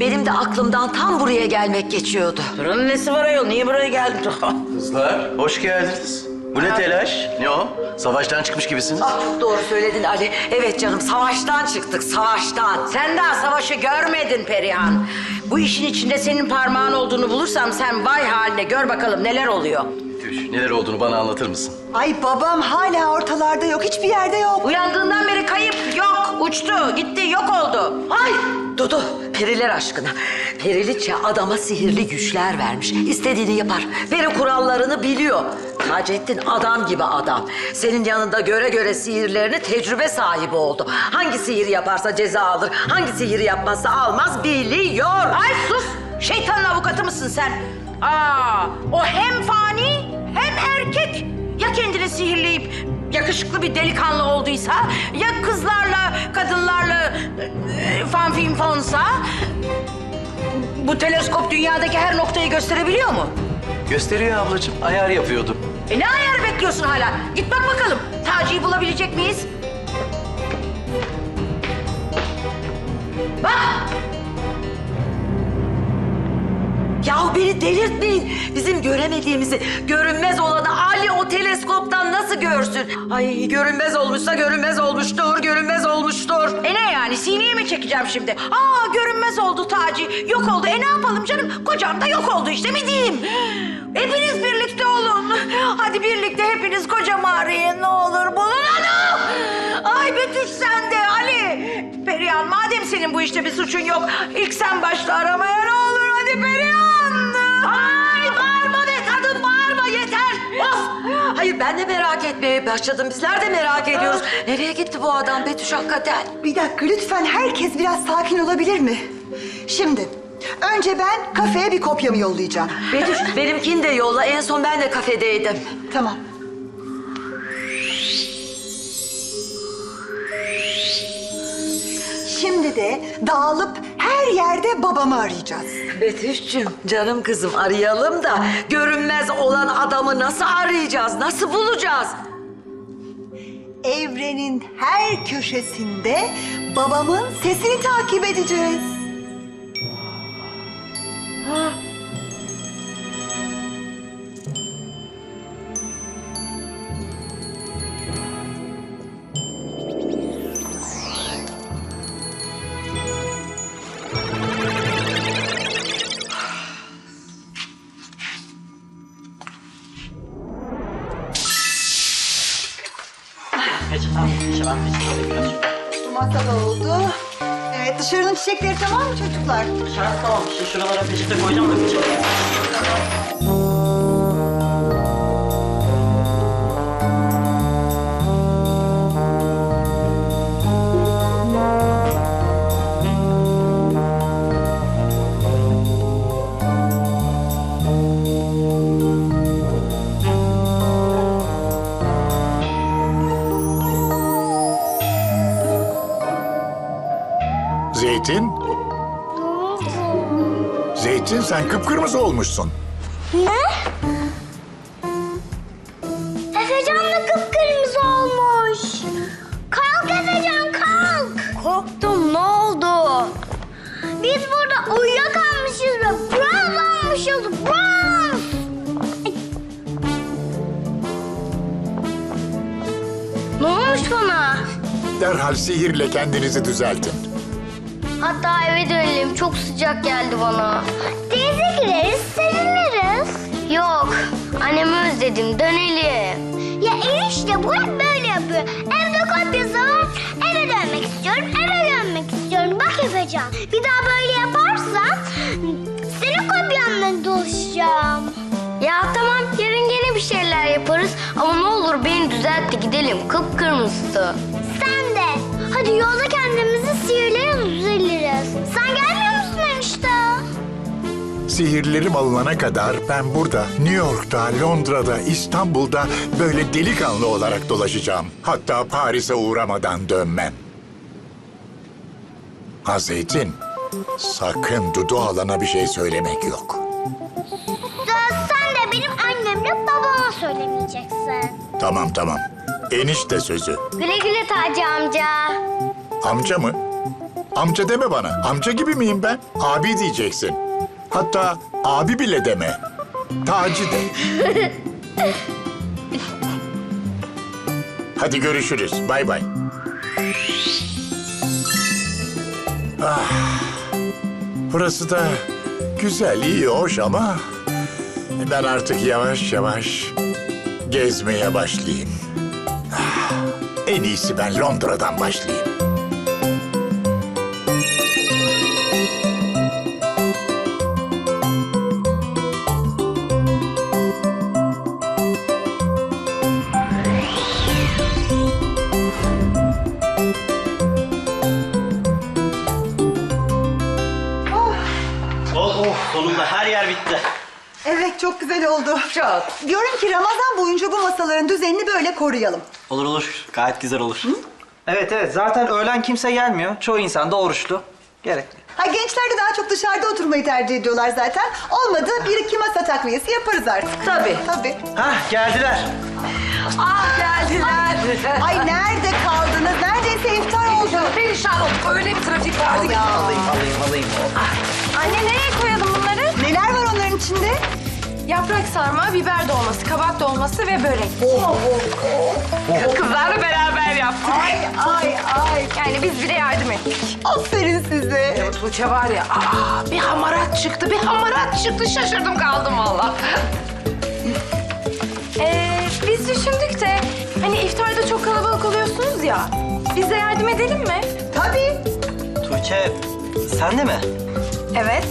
Benim de aklımdan tam buraya gelmek geçiyordu. Buranın nesi var ayol? Niye buraya geldin? Kızlar hoş geldiniz. Bu ne telaş? Ne o? Savaştan çıkmış gibisiniz. Ah, çok doğru söyledin Ali. Evet canım, savaştan çıktık, savaştan. sen daha savaşı görmedin Perihan. Bu işin içinde senin parmağın olduğunu bulursam sen vay haline gör bakalım neler oluyor. Betüş, neler olduğunu bana anlatır mısın? Ay babam hala ortalarda yok. Hiçbir yerde yok. Uyandığından beri kayıp yok. Uçtu, gitti, yok oldu. Ay Dudu, periler aşkına. Periliçe adama sihirli güçler vermiş. İstediğini yapar. Peri kurallarını biliyor. Taceddin adam gibi adam. Senin yanında göre göre sihirlerini tecrübe sahibi oldu. Hangi sihiri yaparsa ceza alır, hangi sihiri yapmazsa almaz biliyor. Ay sus! Şeytanın avukatı mısın sen? Aa, o hem fani hem erkek. Ya kendini sihirleyip yakışıklı bir delikanlı olduysa, ya kızlarla, kadınlarla e, fanfin fonsa... Bu teleskop dünyadaki her noktayı gösterebiliyor mu? Gösteriyor ablacığım. Ayar yapıyordum. E ne ayar bekliyorsun hala? Git bak bakalım. Taci'yi bulabilecek miyiz? Bak! Yahu beni delirtmeyin. Bizim göremediğimizi görünmez olanı Ali o teleskoptan nasıl görsün? Ay görünmez olmuşsa görünmez olmuştur, görünmez olmuştur. E ne yani sineye mi çekeceğim şimdi? Aa görünmez oldu Taci. Yok oldu. E ne yapalım canım? Kocam da yok oldu işte mi diyeyim? Hepiniz birlikte olun. Hadi birlikte hepiniz kocamı arayın ne olur bulun onu. Ay Betüş sen de Ali. Perihan madem senin bu işte bir suçun yok. ilk sen başla aramaya ne olur hadi Perihan. Ay bağırma be kadın bağırma yeter. Of! Hayır ben de merak etmeye başladım. Bizler de merak ediyoruz. Nereye gitti bu adam Betüş hakikaten? Bir dakika lütfen herkes biraz sakin olabilir mi? Şimdi önce ben kafeye bir kopyamı yollayacağım. Betüş benimkini de yolla. En son ben de kafedeydim. Tamam. Şimdi de dağılıp her yerde babamı arayacağız. Betüş'cüğüm canım kızım arayalım da görünmez olan adamı nasıl arayacağız? Nasıl bulacağız? Evrenin her köşesinde babamın sesini takip edeceğiz. Bu çocuklar? Tamam, şu şuralara peçete koyacağım da peçete. Zeytin? Zeytin sen kıpkırmızı olmuşsun. Efecan da kıpkırmızı olmuş. Kalk Efecan kalk. Korktum ne oldu? Biz burada uyuyakalmışız ve bronz olmuşuz bronz. Ay. Ne olmuş bana? Derhal sihirle kendinizi düzeltin. Hatta eve dönelim. Çok sıcak geldi bana. Özledim. Dönelim. Ya enişte bu hep böyle yapıyor. Evde kopyası var. Eve dönmek istiyorum. Eve dönmek istiyorum. Bak Efecan. Bir daha böyle yaparsan senin kopyanla dolaşacağım. Ya tamam yarın gene bir şeyler yaparız. Ama ne olur beni düzelt de gidelim. Kıpkırmızı. Sen de. Hadi yolda kendimizi sihirleriz düzeliriz. Sihirlerim alınana kadar ben burada, New York'ta, Londra'da, İstanbul'da böyle delikanlı olarak dolaşacağım. Hatta Paris'e uğramadan dönmem. Ha Zeytin, sakın Dudu alana bir şey söylemek yok. Sen de benim annemle babama söylemeyeceksin. Tamam tamam. Enişte sözü. Güle güle Taci amca. Amca mı? Amca deme bana. Amca gibi miyim ben? Abi diyeceksin. Hatta abi bile deme. Taci de. Hadi görüşürüz. Bay bay. Ah. Burası da güzel, iyi, hoş ama ben artık yavaş yavaş gezmeye başlayayım. Ah, En iyisi ben Londra'dan başlayayım. Güzel oldu. Çok. Diyorum ki Ramazan boyunca bu masaların düzenini böyle koruyalım. Olur olur. Gayet güzel olur. Evet evet zaten öğlen kimse gelmiyor. Çoğu insan da oruçlu. Gerekli. Ha gençler de daha çok dışarıda oturmayı tercih ediyorlar zaten. Olmadı bir iki masa takviyesi yaparız artık. Tabii. Tabii. Hah geldiler. Ah geldiler. Ay nerede kaldınız? Neredeyse iftar oldu. Perişan olduk. Öyle bir trafik vardı ki. Alayım alayım. Anne nereye koyalım bunları? Neler var onların içinde? Yaprak sarma, biber dolması, kabak dolması ve börek. Kızlarla beraber yaptık. Ay ay ay. Yani biz bile yardım ettik. Aferin size. Tuğçe var ya, aa, bir hamarat çıktı, bir hamarat çıktı. Şaşırdım kaldım valla. Ee, biz düşündük de hani iftarda çok kalabalık oluyorsunuz ya. Biz de yardım edelim mi? Tabii. Tuğçe sen de mi? Evet.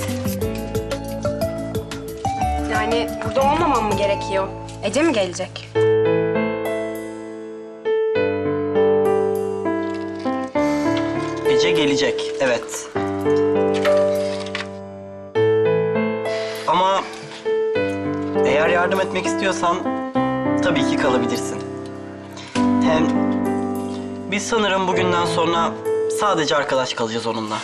Yani burada olmamam mı gerekiyor? Ece mi gelecek? Ece gelecek. Evet. Ama eğer yardım etmek istiyorsan tabii ki kalabilirsin. Hem biz sanırım bugünden sonra sadece arkadaş kalacağız onunla.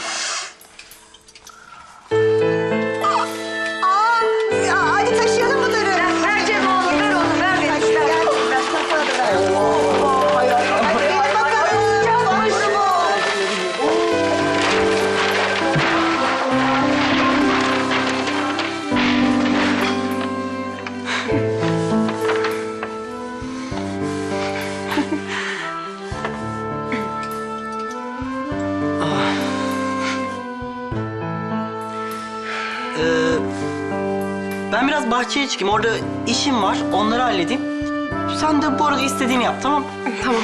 Biraz bahçeye çıkayım. Orada işim var. Onları halledeyim. Sen de bu arada istediğini yap tamam? Tamam.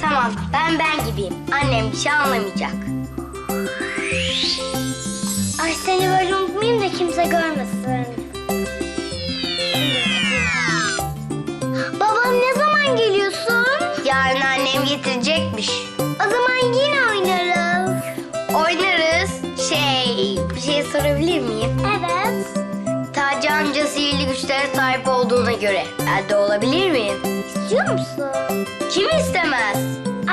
Tamam, ben ben gibiyim. Annem bir şey anlamayacak. Ay seni böyle unutmayayım da kimse görmesin. Babam ne zaman geliyorsun? Yarın annem getirecekmiş. Göre ben de olabilir miyim? İstiyor musun? Kim istemez?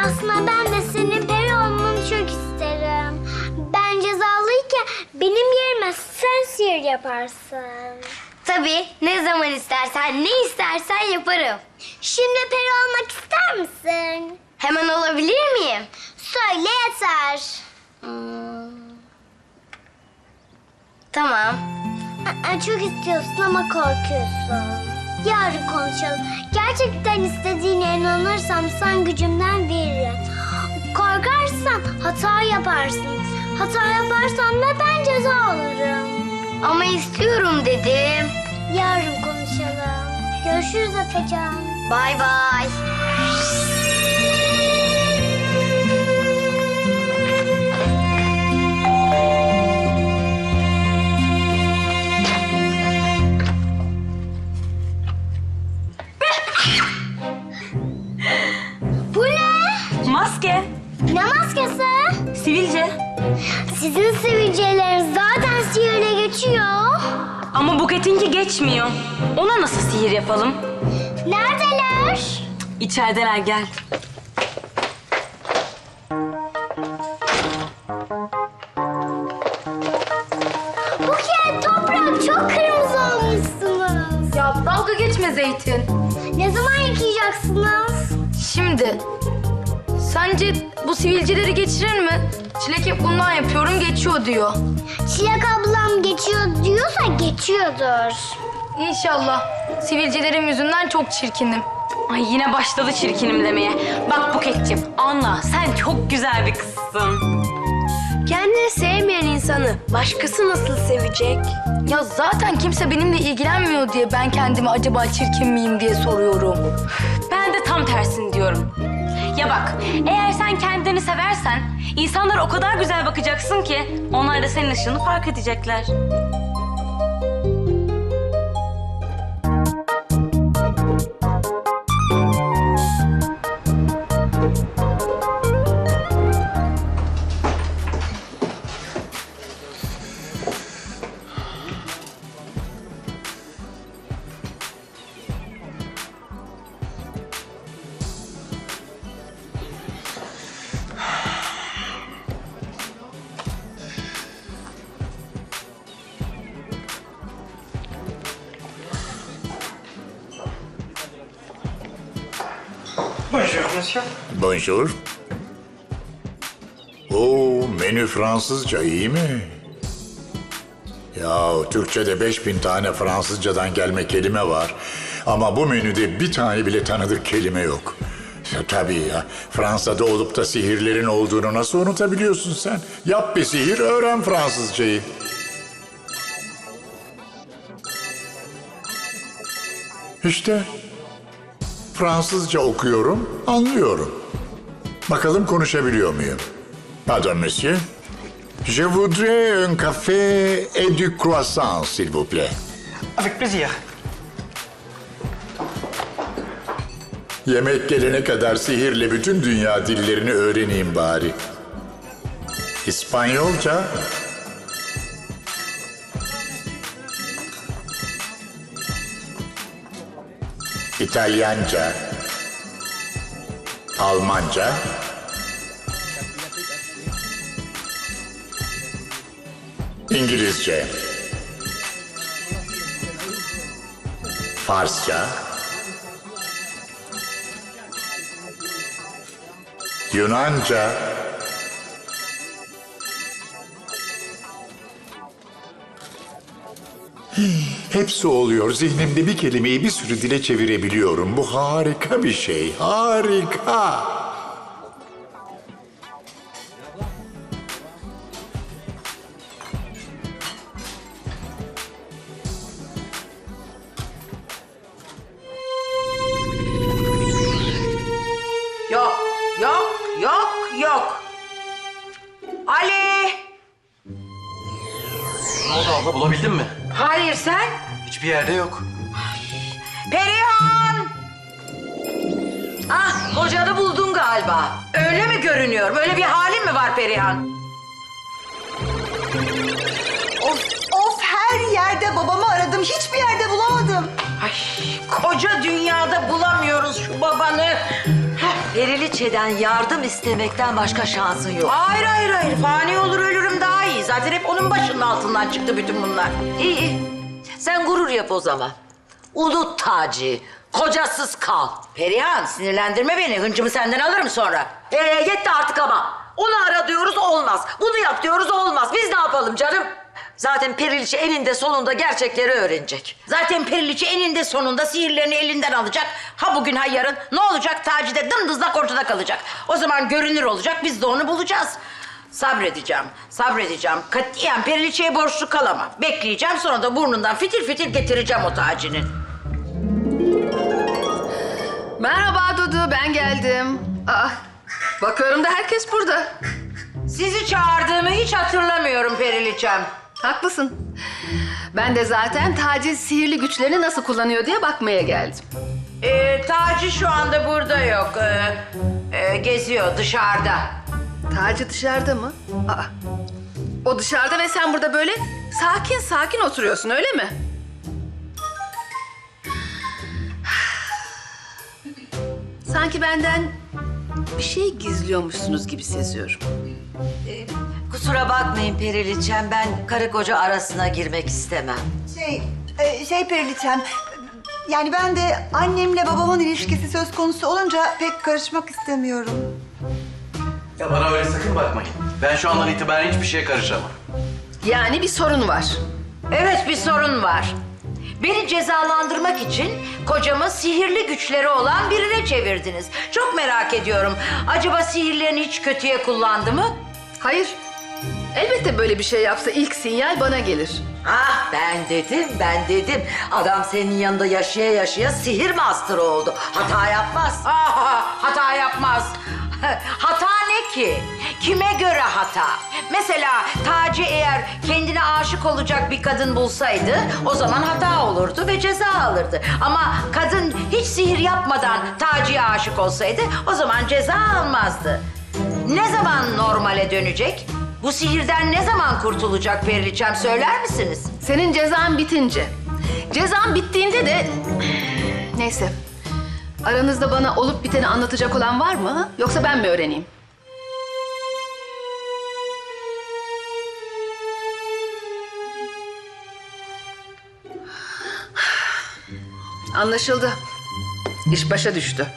Aslında ben de senin peri olmanı çok isterim. Ben cezalıyken benim yerime sen sihir yaparsın. Tabii ne zaman istersen ne istersen yaparım. Şimdi peri olmak ister misin? Hemen olabilir miyim? Söyle yeter. Hmm. Tamam. Çok istiyorsun ama korkuyorsun. Yarın konuşalım. Gerçekten istediğine inanırsam sen gücümden veririm. Korkarsan hata yaparsın. Hata yaparsan da ben ceza alırım. Ama istiyorum dedim. Yarın konuşalım. Görüşürüz Efecan. Bay bay. Geçmiyor. Ona nasıl sihir yapalım? Neredeler? İçerideler gel. Buket, toprak çok kırmızı olmuşsunuz. Ya dalga geçme Zeytin. Ne zaman yıkayacaksınız? Şimdi sence bu sivilceleri geçirir mi? Çilek hep bundan yapıyorum geçiyor diyor. Çilek geçiyor diyorsa geçiyordur. İnşallah. Sivilcelerim yüzünden çok çirkinim. Ay yine başladı çirkinim demeye. Bak Buket'ciğim anla sen çok güzel bir kızsın. Kendini sevmeyen insanı başkası nasıl sevecek? Ya zaten kimse benimle ilgilenmiyor diye ben kendimi acaba çirkin miyim diye soruyorum. Ben de tam tersini diyorum. Ya bak eğer sen kendini seversen insanlar o kadar güzel bakacaksın ki onlar da senin ışığını fark edecekler. Monsieur. Bonjour. Oo, menü Fransızca iyi mi? Ya Türkçe'de 5000 tane Fransızcadan gelme kelime var. Ama bu menüde bir tane bile tanıdık kelime yok. Ya, tabii ya. Fransa'da olup da sihirlerin olduğunu nasıl unutabiliyorsun sen? Yap bir sihir, öğren Fransızcayı. İşte Fransızca okuyorum, anlıyorum. Bakalım konuşabiliyor muyum? Pardon monsieur. Je voudrais un café et du croissant, s'il vous plaît. Avec plaisir. Yemek gelene kadar sihirle bütün dünya dillerini öğreneyim bari. İspanyolca, İtalyanca, Almanca, İngilizce, Farsça, Yunanca, Hepsi oluyor. Zihnimde bir kelimeyi bir sürü dile çevirebiliyorum. Bu harika bir şey. Harika. Abla bulabildin mi? Hayır sen? Hiçbir yerde yok. Perihan! Ah kocanı buldun galiba. Öyle mi görünüyor? Böyle bir halin mi var Perihan? Of, of her yerde babamı aradım. Hiçbir yerde bulamadım. Ay, koca dünyada bulamıyoruz şu babanı. Periliçe'den yardım istemekten başka şansın yok. Hayır hayır hayır. Fani olur ölürüm daha. Zaten hep onun başının altından çıktı bütün bunlar. İyi iyi. Sen gurur yap o zaman. Unut Taci. Kocasız kal. Perihan sinirlendirme beni. Hıncımı senden alırım sonra. Ee, yetti artık ama. Onu ara diyoruz olmaz. Bunu yap diyoruz olmaz. Biz ne yapalım canım? Zaten Periliçe eninde sonunda gerçekleri öğrenecek. Zaten Periliçe eninde sonunda sihirlerini elinden alacak. Ha bugün ha yarın. Ne olacak? Taci de dımdızlak ortada kalacak. O zaman görünür olacak. Biz de onu bulacağız. Sabredeceğim, sabredeceğim. Katiyen Periliçe'ye borçlu kalamam. Bekleyeceğim sonra da burnundan fitil fitil getireceğim o tacinin. Merhaba Dudu, ben geldim. Aa, bakıyorum da herkes burada. Sizi çağırdığımı hiç hatırlamıyorum Periliçem. Haklısın. Ben de zaten Taci sihirli güçlerini nasıl kullanıyor diye bakmaya geldim. Ee, Taci şu anda burada yok. Ee, e, geziyor dışarıda. Taci dışarıda mı? Aa, o dışarıda ve sen burada böyle sakin sakin oturuyorsun öyle mi? Sanki benden bir şey gizliyormuşsunuz gibi seziyorum. Kusura bakmayın Periliçem ben karı koca arasına girmek istemem. Şey, e, şey Periliçem, yani ben de annemle babamın ilişkisi söz konusu olunca pek karışmak istemiyorum. Ya bana öyle sakın bakmayın. Ben şu andan itibaren hiçbir şeye karışamam. Yani bir sorun var. Evet bir sorun var. Beni cezalandırmak için kocamı sihirli güçleri olan birine çevirdiniz. Çok merak ediyorum. Acaba sihirlerini hiç kötüye kullandı mı? Hayır. Elbette böyle bir şey yapsa ilk sinyal bana gelir. Ah ben dedim ben dedim. Adam senin yanında yaşaya yaşaya sihir master oldu. Hata yapmaz. Aha, hata yapmaz. Hata ne ki? Kime göre hata? Mesela Taci eğer kendine aşık olacak bir kadın bulsaydı o zaman hata olurdu ve ceza alırdı. Ama kadın hiç sihir yapmadan Taci'ye aşık olsaydı o zaman ceza almazdı. Ne zaman normale dönecek? Bu sihirden ne zaman kurtulacak Periliçem söyler misiniz? Senin cezan bitince. Cezan bittiğinde de... Neyse. Aranızda bana olup biteni anlatacak olan var mı? Yoksa ben mi öğreneyim? Anlaşıldı. İş başa düştü.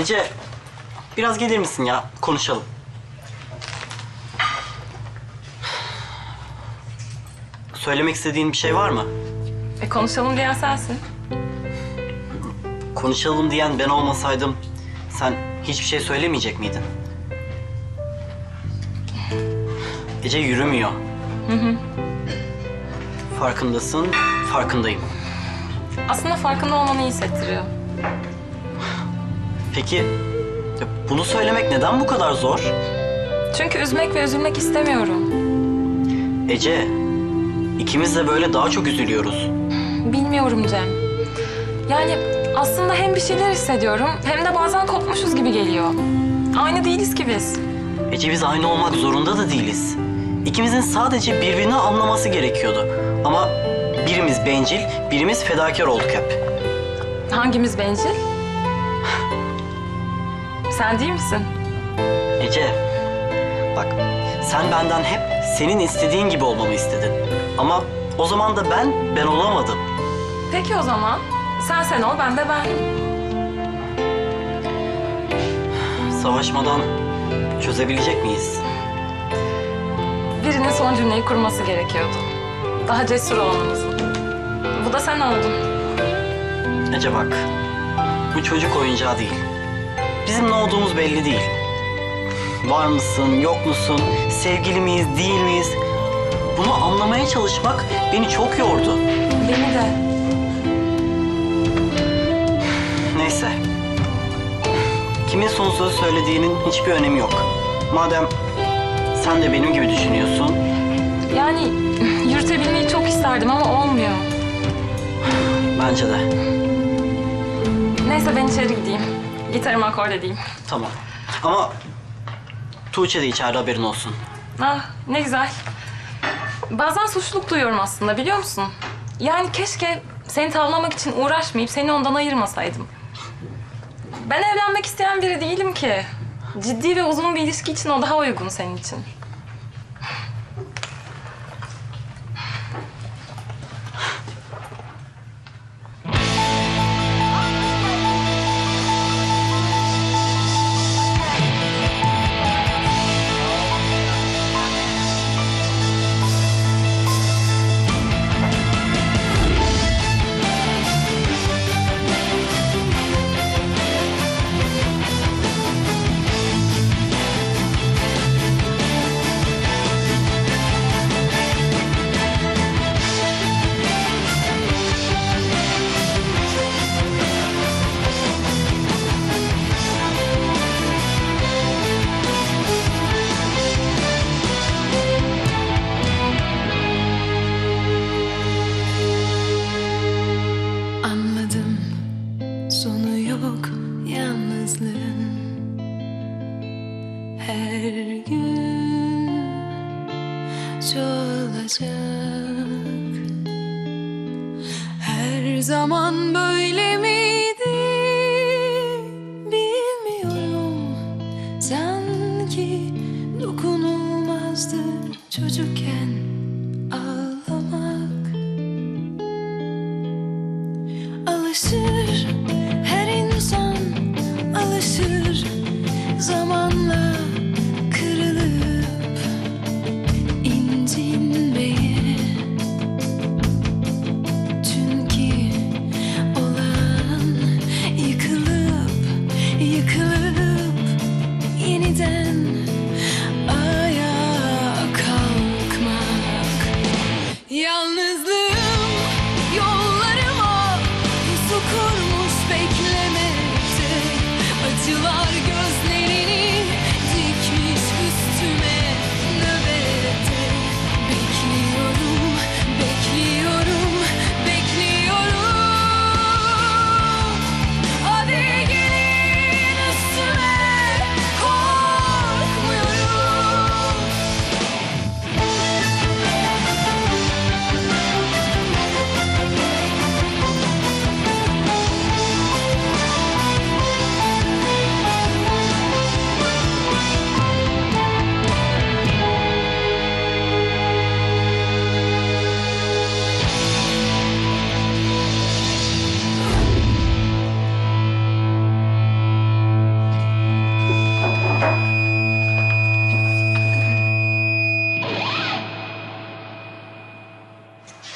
Ece, biraz gelir misin ya? Konuşalım. Söylemek istediğin bir şey var mı? E konuşalım diyen sensin. Konuşalım diyen ben olmasaydım sen hiçbir şey söylemeyecek miydin? Ece yürümüyor. Farkındasın, farkındayım. Aslında farkında olmanı iyi hissettiriyor. Peki bunu söylemek neden bu kadar zor? Çünkü üzmek ve üzülmek istemiyorum. Ece, ikimiz de böyle daha çok üzülüyoruz. Bilmiyorum Cem. Yani aslında hem bir şeyler hissediyorum hem de bazen kopmuşuz gibi geliyor. Aynı değiliz ki biz. Ece biz aynı olmak zorunda da değiliz. İkimizin sadece birbirini anlaması gerekiyordu. Ama birimiz bencil, birimiz fedakar olduk hep. Hangimiz bencil? Sen değil misin? Ece, bak sen benden hep senin istediğin gibi olmamı istedin. Ama o zaman da ben, ben olamadım. Peki o zaman. Sen sen ol, ben de ben. Savaşmadan çözebilecek miyiz? Birinin son cümleyi kurması gerekiyordu. Daha cesur olmamızın. Bu da sen oldun. Ece bak, bu çocuk oyuncağı değil. Bizim ne olduğumuz belli değil. Var mısın, yok musun, sevgili miyiz, değil miyiz? Bunu anlamaya çalışmak beni çok yordu. Beni de. Neyse. Kimin son sözü söylediğinin hiçbir önemi yok. Madem sen de benim gibi düşünüyorsun, Yani yürütebilmeyi çok isterdim ama olmuyor. bence de. Neyse ben içeri gideyim. Gitarımı akord edeyim. Tamam. Ama Tuğçe de içeride haberin olsun. Ah ne güzel. Bazen suçluluk duyuyorum aslında biliyor musun? Yani keşke seni tavlamak için uğraşmayıp seni ondan ayırmasaydım. Ben evlenmek isteyen biri değilim ki. Ciddi ve uzun bir ilişki için o daha uygun senin için.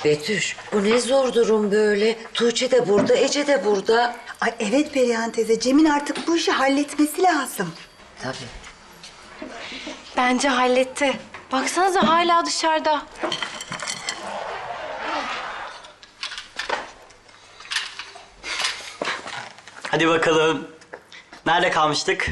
Betüş bu ne zor durum böyle. Tuğçe de burada, Ece de burada. Ay evet Perihan teyze, Cem'in artık bu işi halletmesi lazım. Tabii. Bence halletti. Baksanıza hala dışarıda. Hadi bakalım. Nerede kalmıştık?